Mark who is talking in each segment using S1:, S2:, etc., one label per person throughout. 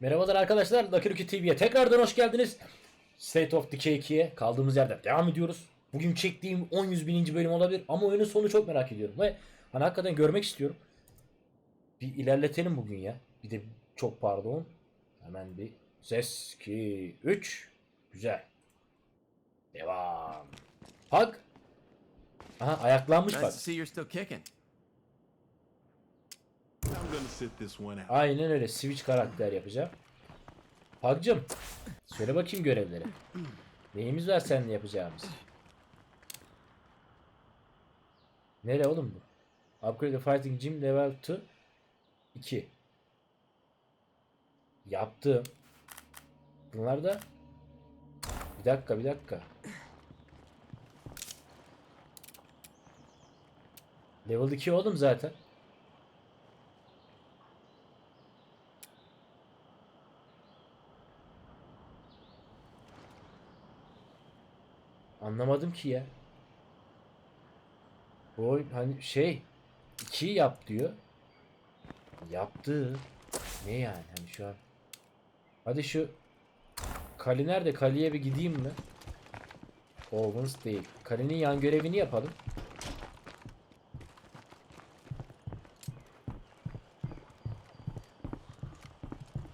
S1: Merhabalar arkadaşlar. Lucky Lucky TV'ye tekrardan hoş geldiniz. State of Decay 2'ye kaldığımız yerden devam ediyoruz. Bugün çektiğim 10 100 bininci bölüm olabilir ama oyunun sonu çok merak ediyorum. Ve hani hakikaten görmek istiyorum. Bir ilerletelim bugün ya. Bir de çok pardon. Hemen bir ses 2 3 Güzel. Devam. Hak. Aha ayaklanmış bak.
S2: to see you're still kicking.
S3: I'm gonna sit this one out.
S1: Aynen öyle. Switch karakter yapacağım. Hagcım. Söyle bakayım görevleri. Neyimiz var seninle yapacağımız? Nere oğlum bu? Upgrade the fighting gym level 2 2 Yaptım. Bunlar da Bir dakika bir dakika. Level 2 oğlum zaten. Anlamadım ki ya. Bu oyun hani şey 2 yap diyor. Yaptı. Ne yani hani şu an. Hadi şu Kali nerede? Kali'ye bir gideyim mi? Owens değil. Kali'nin yan görevini yapalım.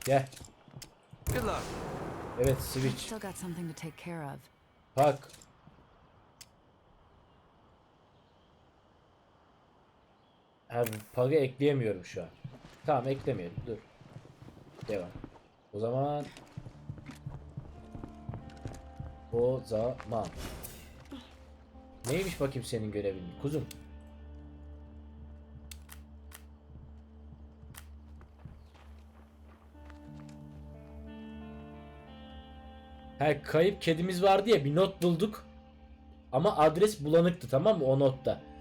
S1: Gel.
S2: Good luck.
S1: Evet switch.
S4: Still got something to take care of.
S1: Bak. Ha, Pag'ı ekleyemiyorum şu an. Tamam eklemeyelim. Dur. Devam. O zaman o zaman Neymiş bakayım senin görevin? Kuzum. He kayıp kedimiz vardı ya bir not bulduk. Ama adres bulanıktı tamam mı o notta.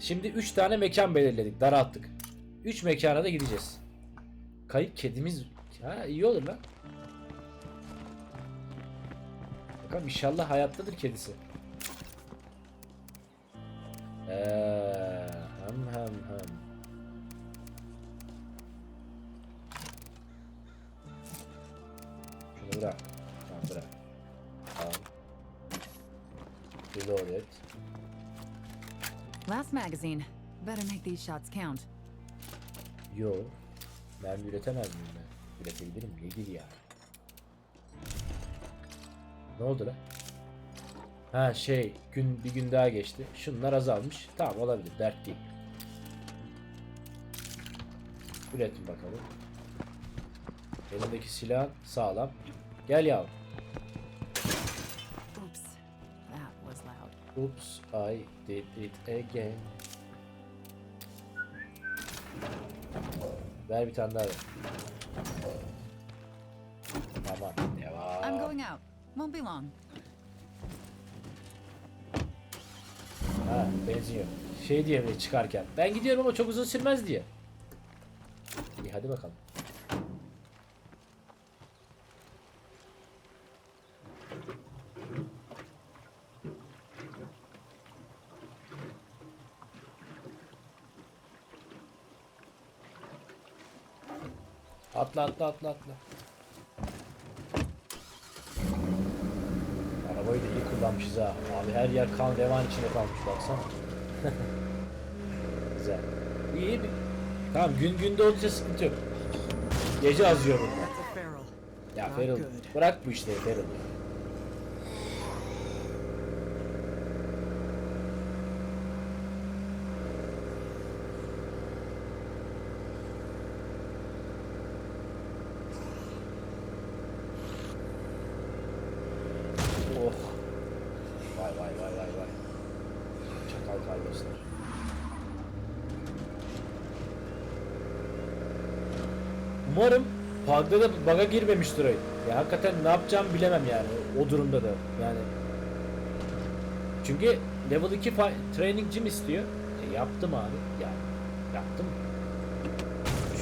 S1: Şimdi 3 tane mekan belirledik daralttık. 3 mekana da gideceğiz. Kayıp kedimiz ha iyi olur lan. Bakalım inşallah hayattadır kedisi.
S4: These shots count.
S1: Yo. Mermi üretemez miyim ben? Üretebilirim. Nedir ya? Ne oldu lan? Ha şey gün bir gün daha geçti. Şunlar azalmış. Tamam olabilir. Dert değil. Üretin bakalım. Elindeki silah sağlam. Gel yavrum.
S4: Oops,
S1: I did it again. Ver bir tane daha ver. Tamam,
S4: I'm
S1: devam.
S4: going out. Won't be long.
S1: Ha, benzin yok. Şey diye böyle çıkarken. Ben gidiyorum ama çok uzun sürmez diye. İyi hadi bakalım. Atla atla atla atla. Arabayı da iyi kullanmışız ha. Abi her yer kan revan içinde kalmış baksana. Güzel. İyi bir... Tamam gün günde olunca sıkıntı yok. Gece azıyor bunlar. Ya
S5: good.
S1: bırak bu işleri Feral. Umarım Pug'da da bug'a girmemiştir oyun. Ya hakikaten ne yapacağımı bilemem yani o durumda da yani. Çünkü level 2 fi- training gym istiyor. E yaptım abi. Ya yaptım.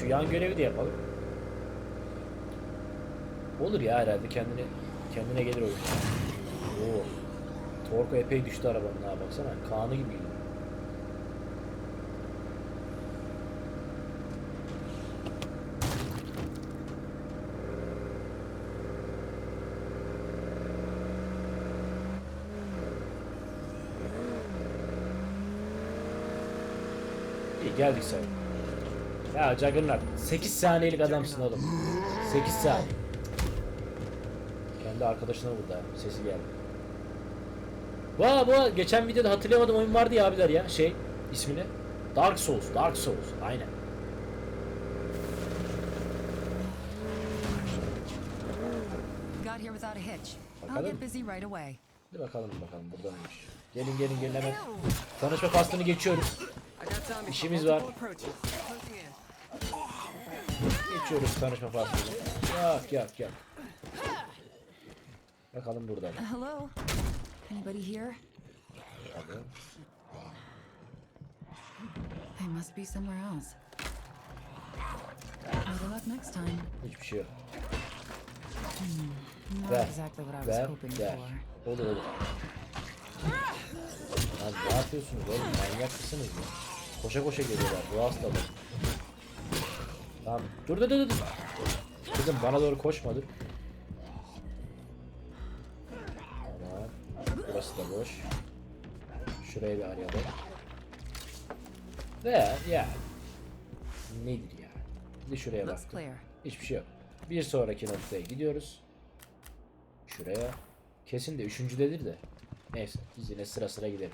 S1: Şu yan görevi de yapalım. Olur ya herhalde kendine kendine gelir oyun. Oo. Torku epey düştü arabanın ha baksana. Kanı gibi gidiyor. Geldik sen. Ya Juggernaut 8 saniyelik adamsın oğlum. 8 saniye. Kendi arkadaşına vurdu ha. Sesi geldi. Bu bu geçen videoda hatırlayamadığım oyun vardı ya abiler ya şey ismini. Dark Souls, Dark Souls. Aynen.
S4: Got here without a hitch. I'll
S1: Bakalım.
S4: get busy right away.
S1: Hadi bakalım bakalım burada neymiş. Gelin gelin gelin hemen. Tanışma faslını geçiyoruz.
S5: I
S1: İşimiz var. Geçiyoruz tanışma faslını. Yak yak yak. Bakalım burada.
S4: Uh, hello? Anybody here?
S1: Hadi.
S4: They must be somewhere else. Better luck next time.
S1: Hiçbir şey yok.
S4: Not
S1: Ver.
S4: exactly what I was
S1: Ver.
S4: hoping
S1: Ver.
S4: for.
S1: Olur olur. Lan ne yapıyorsunuz oğlum? Manyak mısınız ya? Koşa koşa geliyorlar. Bu hastalık. Tamam. Dur dur dur dur. Kızım bana doğru koşma dur. Tamam. Burası da boş. Şurayı bir arayalım. Ve ya. Nedir ya? Bir şuraya bak. Hiçbir şey yok. Bir sonraki noktaya gidiyoruz. Şuraya. Kesin de üçüncüdedir de. Neyse biz yine sıra sıra gidelim.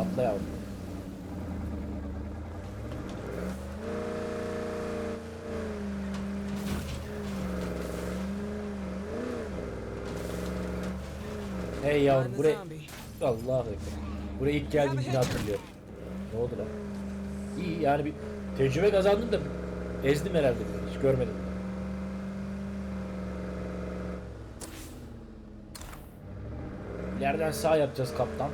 S1: Atla yavrum. Hey yavrum buraya...
S5: zombie.
S1: Allah ekber. Buraya ilk geldiğim günü hatırlıyorum. Ne oldu lan? İyi yani bir tecrübe kazandım da ezdim herhalde beni, hiç görmedim. İleriden sağ yapacağız kaptan.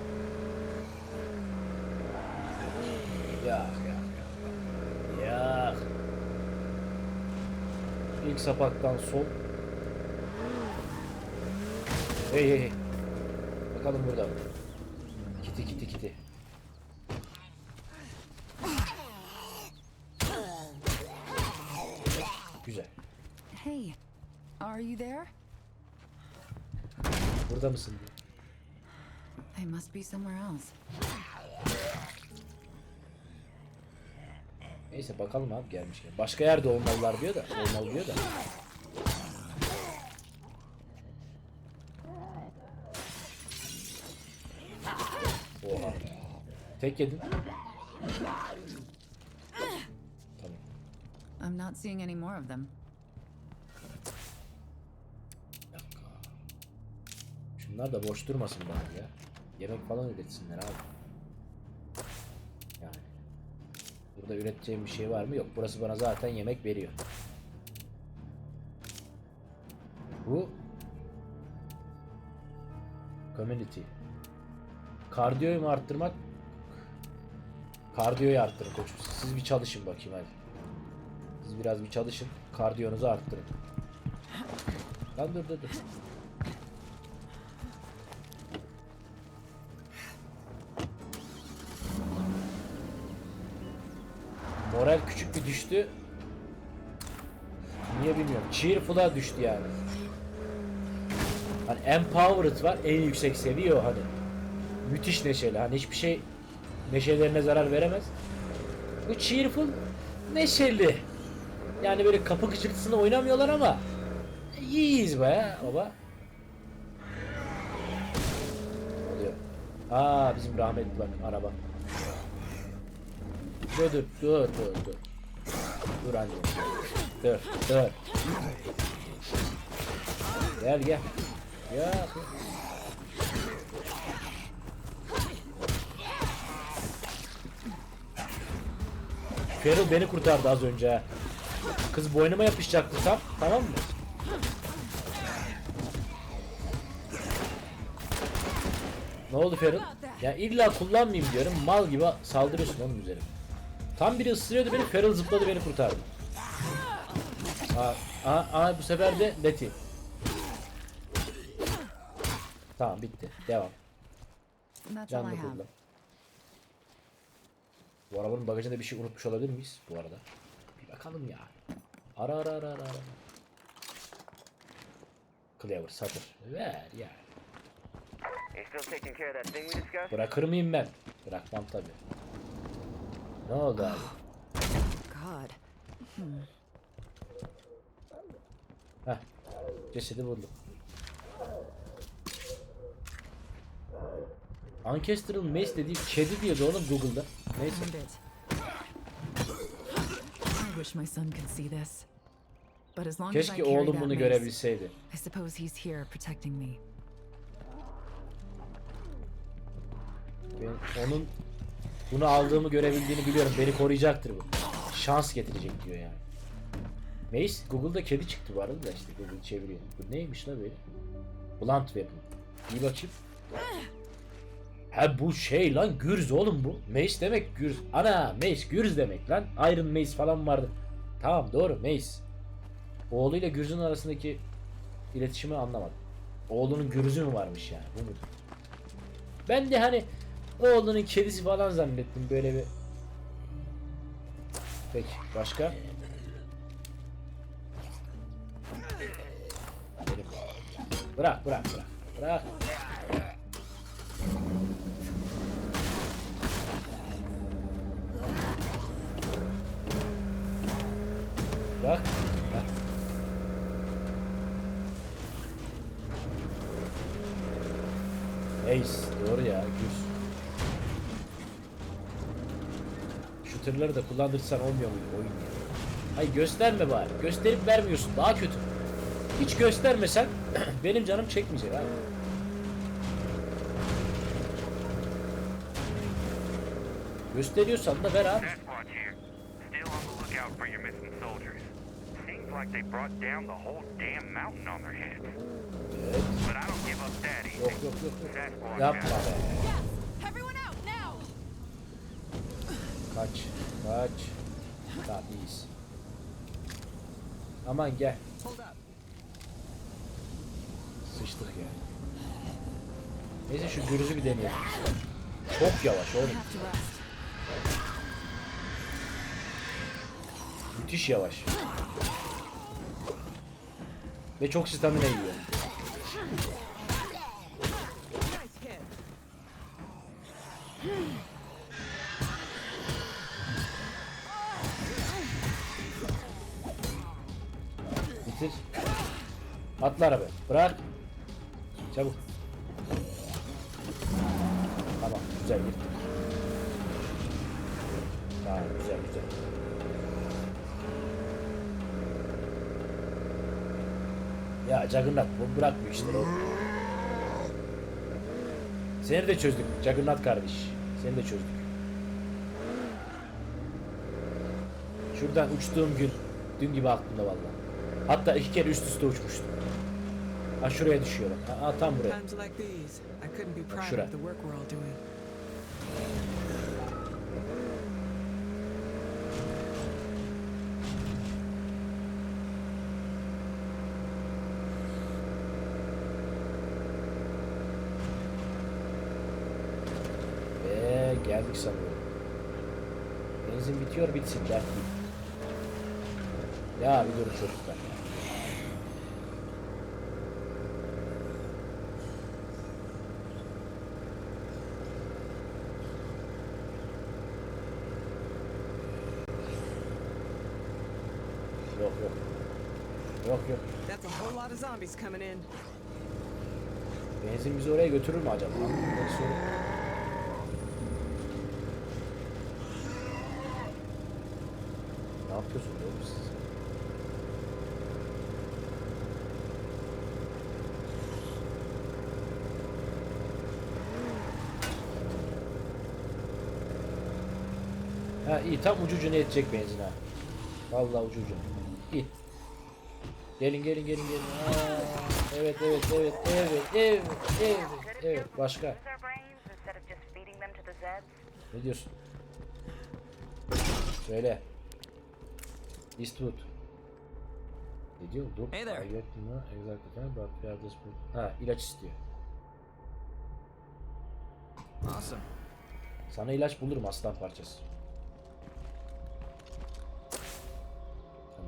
S1: Ya ya ya. İlk sapaktan sol. Hey hey hey. Bakalım burada. Kiti kiti kiti. Güzel.
S4: Hey, are you there?
S1: Burada mısın?
S4: They must be somewhere else.
S1: Neyse bakalım abi gelmişken. Başka yerde olmalılar diyor da. Olmalı diyor da. Oha. Tek yedin. Tamam.
S4: I'm not seeing any more of them.
S1: Şunlar da boş durmasın bari ya. Yemek falan üretsinler abi. Yani. Burada üreteceğim bir şey var mı? Yok. Burası bana zaten yemek veriyor. Bu Community. Kardiyoyu mu arttırmak? Kardiyoyu arttırın koçum. Siz bir çalışın bakayım hadi. Siz biraz bir çalışın. Kardiyonuzu arttırın. Lan dur dur dur. Bir düştü. Niye bilmiyorum. Cheerful'a düştü yani. Hani empowered var en yüksek seviye o hani. Müthiş neşeli. Hani hiçbir şey neşelerine zarar veremez. Bu cheerful neşeli. Yani böyle kapı gıcırtısını oynamıyorlar ama iyiyiz be baba. Oluyor? Aa bizim rahmetli bak araba. Dur dur dur dur dur. Dur anne. Dur dur. Gel gel. Ya. Feral beni kurtardı az önce. Kız boynuma yapışacaktı tam. Tamam mı? Ne oldu Feral? Ya illa kullanmayayım diyorum. Mal gibi saldırıyorsun onun üzerine. Tam biri ısırıyordu beni. Feral zıpladı beni kurtardı. Aa, aa, aa, bu sefer de Letty. Tamam bitti. Devam. Canlı kullan. Bu arabanın bagajında bir şey unutmuş olabilir miyiz bu arada? Bir bakalım ya. Ara ara ara ara. ara. Clever satır. Ver ya.
S6: You still taking care of that thing we discussed?
S1: Bırakır mıyım ben? Bırakmam tabi. Ne oldu abi?
S4: God.
S1: Heh. Cesedi buldum. Ancestral Mace dediği kedi diyordu oğlum Google'da. Neyse. Keşke oğlum bunu görebilseydi.
S4: I suppose he's here protecting me.
S1: Ben onun bunu aldığımı görebildiğini biliyorum. Beni koruyacaktır bu. Şans getirecek diyor yani. Mace Google'da kedi çıktı bu arada da işte Google çeviriyor. Bu neymiş la böyle? Blunt weapon. İyi bakayım. Ha bu şey lan gürz oğlum bu. Mace demek gürz. Ana Mace gürz demek lan. Iron Mace falan vardı. Tamam doğru Mace. Oğluyla gürzün arasındaki iletişimi anlamadım. Oğlunun gürzü mü varmış yani bu mudur? Ben de hani oğlunun kedisi falan zannettim böyle bir. Peki başka? Bırak bırak bırak. Bırak. Bırak. Ace. Doğru ya. Güz. Şu tırları da kullandırsan olmuyor muydu oyun ya? Ay gösterme bari. Gösterip vermiyorsun. Daha kötü. Hiç göstermesen benim canım çekmeyecek abi. Gösteriyorsan da ver abi.
S7: Like they brought down the whole damn mountain on their heads. But I don't give up that easy.
S1: Yapma be. Kaç. Kaç. Tamam iyiyiz. Aman gel. Sıçtık ya. Neyse şu gürüzü bir deneyelim. Çok yavaş oğlum. Müthiş yavaş. Ve çok stamina yiyor. Atla araba. Bırak. Çabuk. Tamam güzel gir. Tamam güzel güzel. Ya Juggernaut bu bırakmıyor işte. o. Seni de çözdük Juggernaut kardeş. Seni de çözdük. Şuradan uçtuğum gün dün gibi aklımda vallahi. Hatta iki kere üst üste uçmuştum. Ha şuraya düşüyor bak. Ha, ha, tam buraya.
S5: Times like these, I couldn't be proud
S1: Şura.
S5: of the work we're all doing.
S1: Ve geldik sanıyorum. Benzin bitiyor bitsin dert değil. Ya bir durun çocuklar. ya. Yok yok. Yok yok.
S5: That's a whole lot of zombies coming in.
S1: Benzin bizi oraya götürür mü acaba? Soru. Ne yapıyorsunuz oğlum siz? Ha iyi tam ucu ucuna yetecek benzin ha. Vallahi ucu ucuna. Gelin gelin gelin gelin. Aa, evet evet evet evet evet evet evet başka. Ne diyorsun? Söyle. Eastwood. Ne diyor? Dur.
S2: Hey there.
S1: I get to know exactly but we have this book. Ha ilaç istiyor.
S2: Awesome.
S1: Sana ilaç bulurum aslan parçası.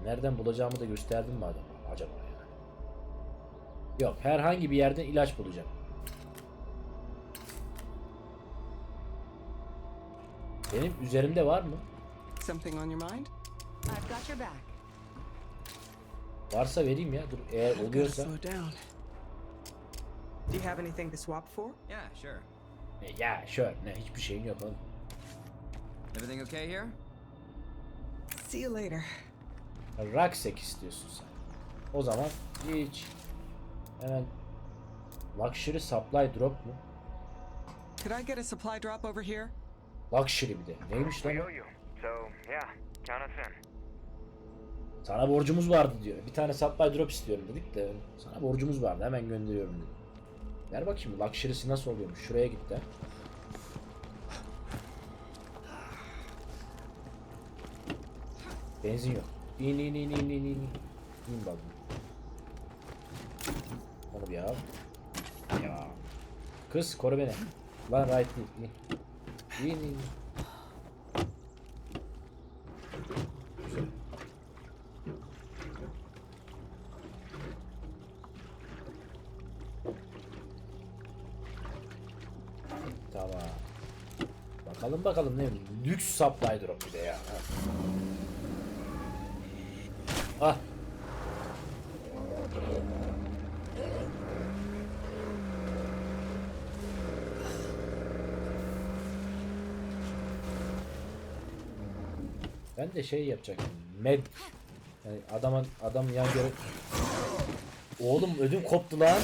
S1: Nereden bulacağımı da gösterdin mi adama acaba yani? Yok herhangi bir yerden ilaç bulacağım. Benim üzerimde var mı?
S5: Something on your mind?
S4: I've got your back.
S1: Varsa vereyim ya. Dur eğer oluyorsa.
S5: Do you have anything to swap for?
S2: Yeah, sure.
S1: E, ya sure. Ne hiçbir şeyim yok oğlum.
S2: Everything okay here?
S5: See you later.
S1: Rock istiyorsun sen. O zaman hiç hemen Luxury Supply Drop mu?
S5: Could I get a supply drop over here?
S1: Luxury bir de. Neymiş lan?
S7: We
S1: o?
S7: owe you. So, yeah, count us in.
S1: Sana borcumuz vardı diyor. Bir tane supply drop istiyorum dedik de sana borcumuz vardı hemen gönderiyorum dedi. Ver bakayım luxury'si nasıl oluyormuş. Şuraya git de. Benzin yok. İn in in in in in. İn bakalım. Al. Ya. Kız koru beni. Lan right değil. İn. Güzel. Tamam. Bakalım bakalım ne lüks supply drop bir de ya. Ah. Ben de şey yapacaktım. Med yani adamın adam yan göre Oğlum ödüm koptu lan.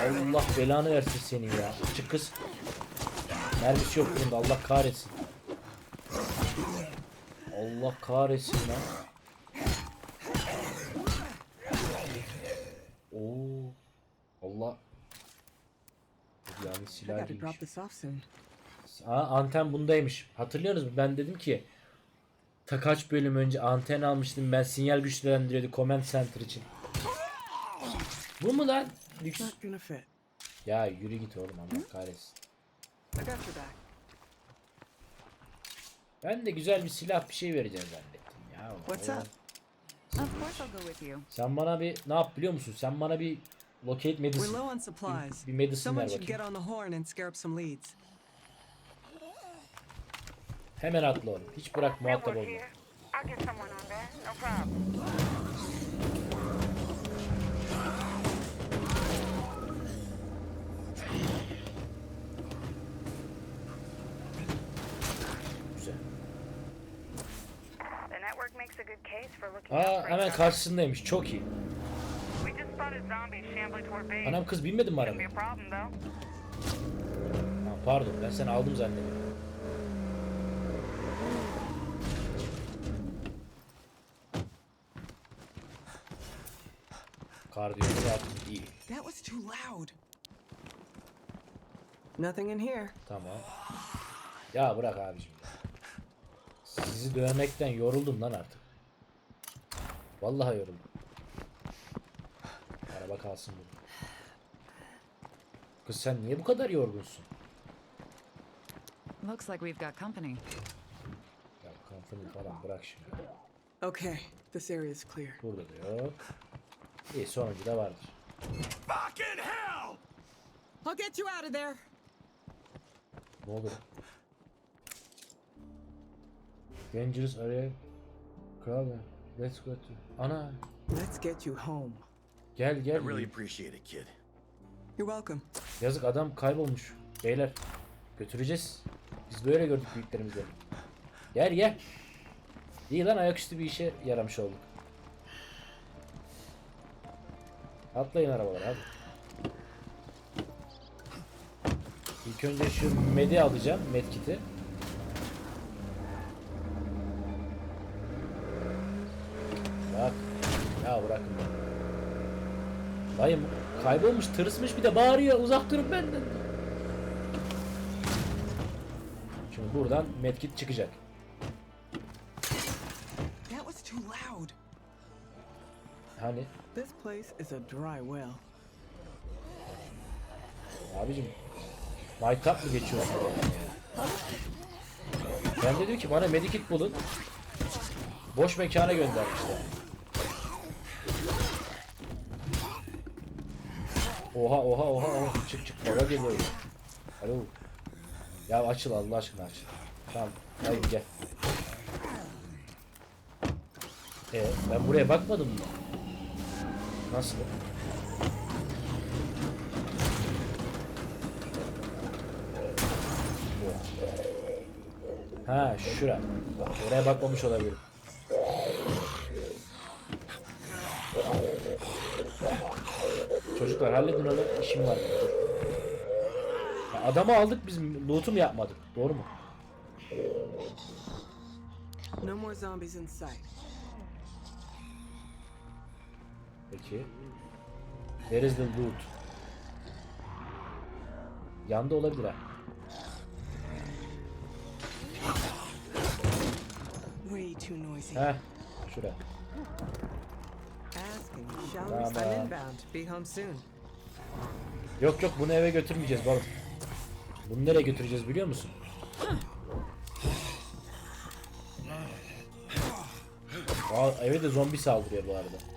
S1: Allah belanı versin senin ya. Çık kız. Mermisi yok bunda Allah kahretsin. Allah kahretsin lan. Oo. Allah. Yani silah. Aa, anten bundaymış. Hatırlıyorsunuz mu? Ben dedim ki ta kaç bölüm önce anten almıştım ben sinyal güçlendiriyordu Command Center için. Bu mu lan? Lüks. Ya yürü git oğlum Allah kahretsin. Ben de güzel bir silah bir şey vereceğim zannettim ya.
S5: What's
S1: Oğlum,
S5: up?
S4: Of course I'll go with you.
S1: Sen bana bir ne yap biliyor musun? Sen bana bir locate
S5: We're
S1: medicine.
S5: low on supplies.
S1: Bir medicine ver bakayım.
S5: on the horn and scare up some leads.
S1: Hemen atla oğlum. Hiç bırak muhatap olma. Aa hemen karşısındaymış. Çok iyi. Anam kız binmedin mi arabaya? Ha, pardon ben seni aldım zannediyorum. Yaptım iyi.
S5: That was too loud. Nothing in here.
S1: Tamam. Ya bırak abicim. Sizi dövmekten yoruldum lan artık. Vallahi yoruldum. Araba kalsın burada. Kız sen niye bu kadar yorgunsun?
S4: Looks like we've got company.
S1: Ya company falan bırak şimdi.
S5: Okay, this area is clear.
S1: Burada da yok. İyi sonuncu da vardır.
S3: Fucking hell!
S5: I'll get you out of there.
S1: Ne olur? Dangerous area. Kral. Let's go to. Ana.
S5: Let's get you home.
S1: Gel gel.
S3: I really appreciate it, kid.
S5: You're welcome.
S1: Yazık adam kaybolmuş. Beyler. Götüreceğiz. Biz böyle gördük büyüklerimizden. Gel gel. İyi lan ayaküstü bir işe yaramış olduk. Atlayın arabalara hadi. İlk önce şu medi alacağım. Medkit'i. Bak. Ya bırakın beni. Dayım kaybolmuş, tırsmış bir de bağırıyor. Uzak durun benden. Şimdi buradan medkit çıkacak. Hani
S5: This place is a dry well.
S1: abicim maytap mı geçiyorsun? Ben dedim ki bana medikit bulun. Boş mekana göndermişler. Oha oha oha oha çık çık baba geliyor. Alo. Ya açıl Allah aşkına aç. Tamam. Haydi gel. E ben buraya bakmadım mı? Nasıl? Ha şura. Oraya bakmamış olabilirim. Çocuklar halledin onu. İşim var. Ya adamı aldık biz loot'u mu yapmadık? Doğru mu?
S5: No more zombies in sight.
S1: Peki. Where is the loot? Yanda olabilir ha.
S5: Way too noisy.
S1: Heh. Şura.
S5: Asking, shall we? I'm
S1: Tamam.
S5: inbound. Be home soon.
S1: Yok yok bunu eve götürmeyeceğiz balım. Bunu nereye götüreceğiz biliyor musun? Aa, eve de zombi saldırıyor bu arada.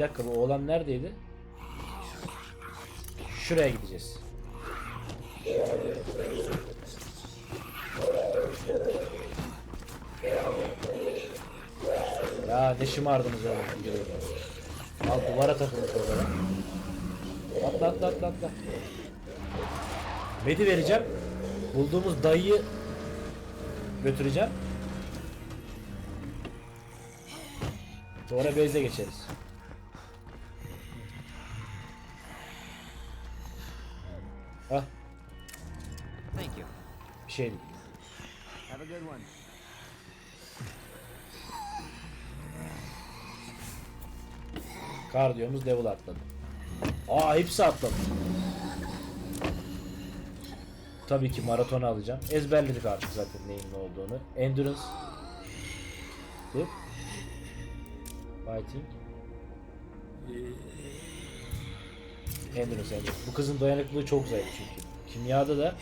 S1: Dakika bu oğlan neredeydi? Şuraya gideceğiz. Ya ne şımardınız oğlum. Al duvara takılmış orada. Atla atla atla atla. Medi vereceğim. Bulduğumuz dayıyı götüreceğim. Sonra base'e geçeriz. Ah
S2: Thank you.
S1: bir şey değil.
S2: Have a good one.
S1: Kardiyomuz devil atladı. Aa hepsi atladı. Tabii ki maraton alacağım. Ezberledik artık zaten neyin ne olduğunu. Endurance. Dur. Fighting. Endurance, endurance. Bu kızın dayanıklılığı çok zayıf çünkü. Kimyada da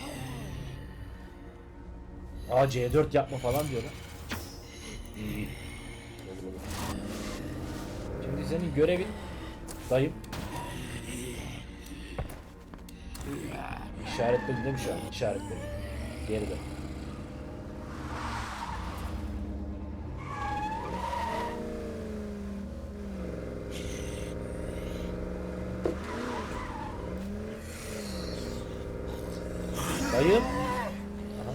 S1: Aa C4 yapma falan diyorlar. Şimdi senin görevin dayım. İşaretledim değil mi şu an? İşaretledim. Geri dön. Dayım. Aha.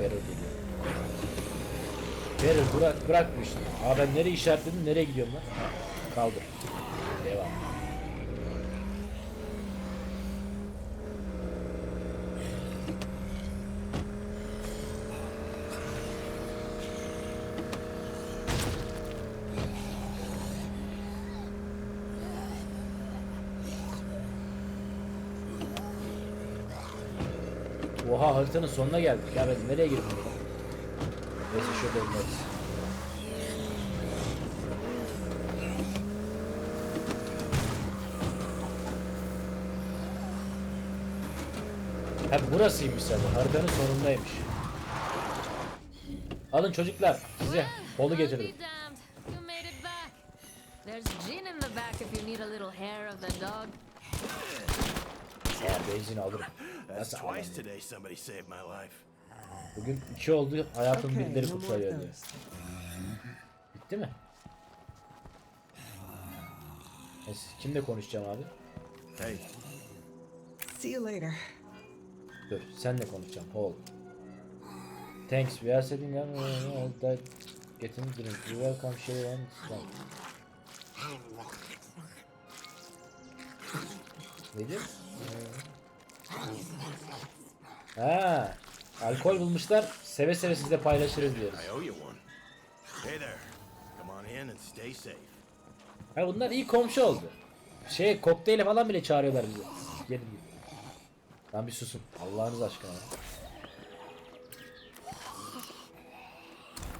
S1: Beryl geliyor. Beryl bırak, bırak bu işi. Aa ben nereye işaretledim, nereye gidiyorum lan? Kaldır. Devam. Oha haritanın sonuna geldik ya ben nereye girdim? Neyse şurada ineriz. Burasıymış zaten haritanın sonundaymış. Alın çocuklar size kolu getirdim.
S4: be damned. You made it back. There's gin in the back if you need a little hair of the dog.
S1: Ya benzin alırım.
S3: That's
S1: Nasıl
S3: twice
S1: alamıyorum?
S3: today somebody saved my life.
S1: Bugün iki oldu hayatım
S5: Okay,
S1: birileri kurtarıyor diyor. Bitti mi? Neyse, kimle konuşacağım abi?
S3: Hey,
S5: See you later.
S1: Dur, senle konuşacağım. Hold. Thanks, we are setting up that getting drink. You welcome share and stop. Nedir? Ha, alkol bulmuşlar. Seve seve sizle paylaşırız diyoruz. Ha bunlar iyi komşu oldu. Şey kokteyle falan bile çağırıyorlar bizi. Gelin. Lan bir susun. Allah'ınız aşkına.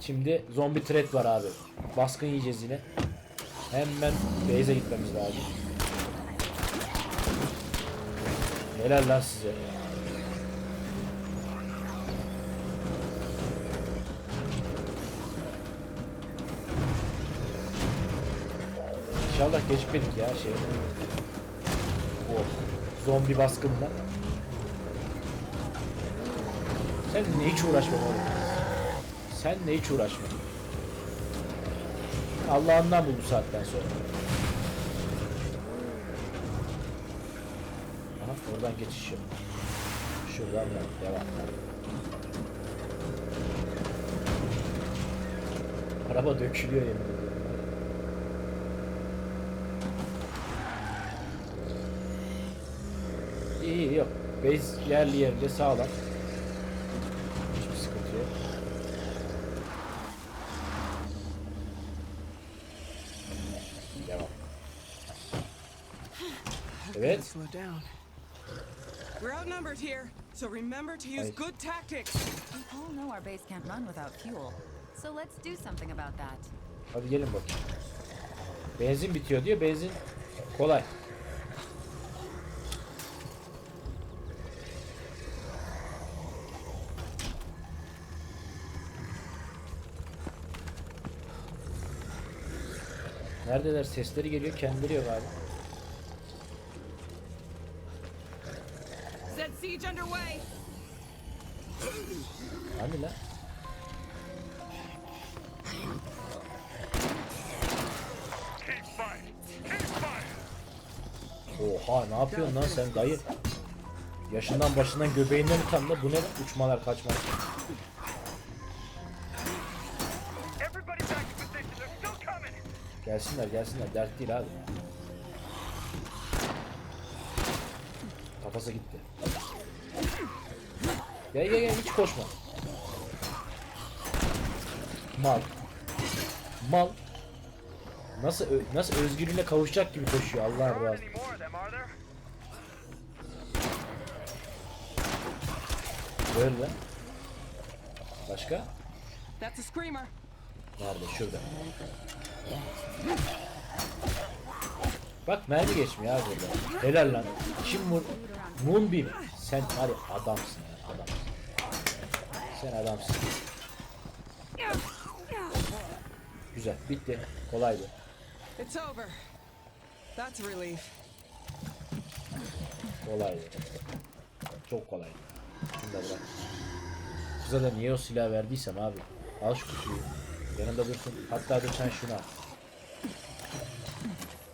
S1: Şimdi zombi threat var abi. Baskın yiyeceğiz yine. Hemen base'e gitmemiz lazım. Helal lan size. İnşallah gecikmedik ya şey. Oh. zombi baskınına. Sen ne hiç uğraşma oğlum. Sen ne hiç uğraşma. Allah'ından bul bu saatten sonra. Aha oradan geçiş yok. Şuradan da devam. Araba dökülüyor yemin iyi yok. Base yerli yerinde sağlam. Hiçbir sıkıntı yok. Devam. Evet.
S5: Slow down. We're outnumbered here, so remember to use good tactics.
S8: We all know our base can't run without fuel. So let's do something about that.
S1: Hadi gelin bakayım. Benzin bitiyor diyor. Benzin kolay. Neredeler? Sesleri geliyor. Kendileri yok abi. Hani lan? Oha ne yapıyorsun lan sen dayı? Yaşından başından göbeğinden utan da bu ne? Uçmalar kaçmalar. Gelsinler gelsinler dert değil abi. Kafası gitti. Gel gel gel hiç koşma. Mal. Mal. Nasıl nasıl özgürlüğüne kavuşacak gibi koşuyor Allah razı? Böyle lan. Başka?
S5: That's a screamer.
S1: Nerede? Şurada. Bak mermi geçmiyor abi burada. Helal lan. Kim vur? Moonbeam. Sen var ya adamsın. Sen adamsın. Güzel bitti. Kolaydı.
S5: It's over. That's relief.
S1: Kolaydı. Çok kolaydı. Şunu da bırak. Kıza da niye o silah verdiysem abi. Al şu kutuyu. Yanında dursun. Hatta dur sen şunu al.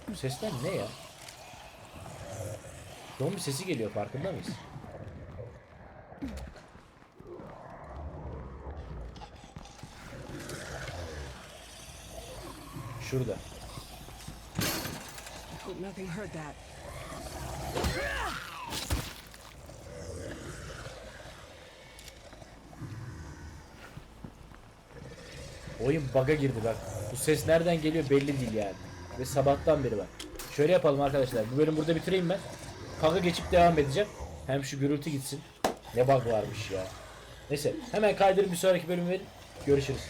S1: Bu sesler ne ya? Zombi sesi geliyor farkında mıyız? Şurada. Oyun bug'a girdi bak. Bu ses nereden geliyor belli değil yani. Ve sabahtan beri bak. Şöyle yapalım arkadaşlar. Bu bölüm burada bitireyim ben. Bug'a geçip devam edeceğim. Hem şu gürültü gitsin. Ne bug varmış ya. Neyse hemen kaydırıp bir sonraki bölüm verin. Görüşürüz.